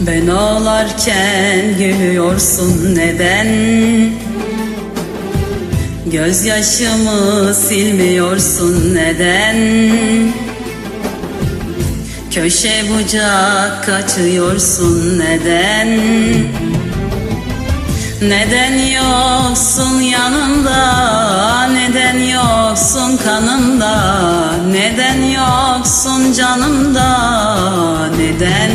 Ben ağlarken gülüyorsun neden? Gözyaşımı silmiyorsun neden? Köşe bucak kaçıyorsun neden? Neden yoksun yanımda? Neden yoksun kanımda? Neden yoksun canımda? Neden?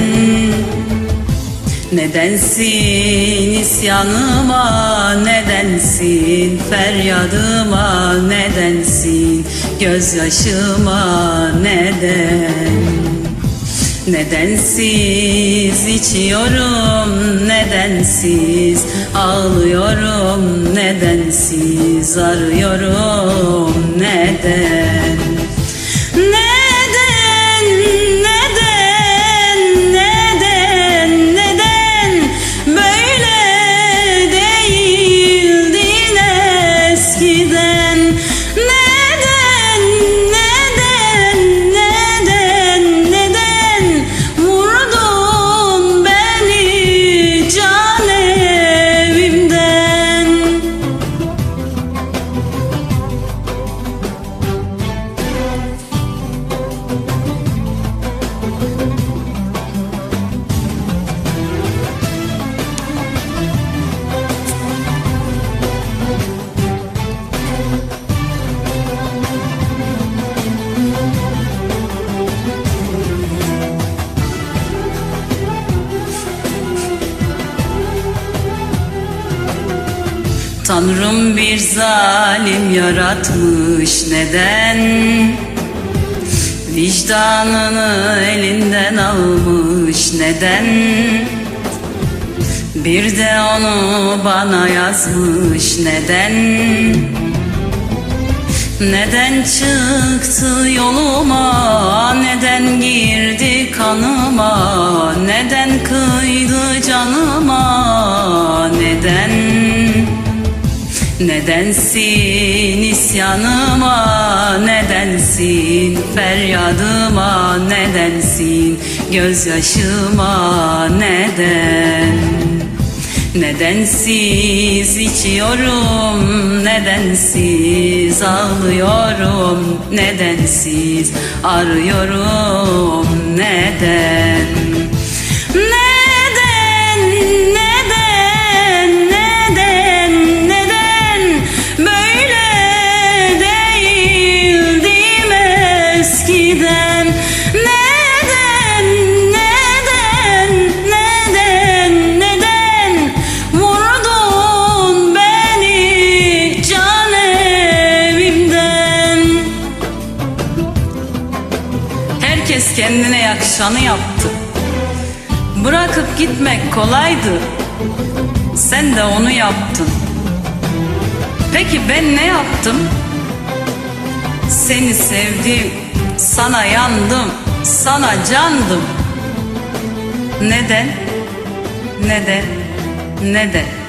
Nedensin isyanıma, nedensin feryadıma, nedensin gözyaşıma, neden? Nedensiz içiyorum, nedensiz ağlıyorum, nedensiz arıyorum, neden? Tanrım bir zalim yaratmış neden? Vicdanını elinden almış neden? Bir de onu bana yazmış neden? Neden çıktı yoluma, neden girdi kanıma, neden kıydı canıma, neden? Nedensin isyanıma, nedensin feryadıma, nedensin gözyaşıma, neden? Nedensiz içiyorum, nedensiz ağlıyorum, nedensiz arıyorum, neden? Kendine yakışanı yaptı. Bırakıp gitmek kolaydı. Sen de onu yaptın. Peki ben ne yaptım? Seni sevdim, sana yandım, sana candım. Neden? Neden? Neden?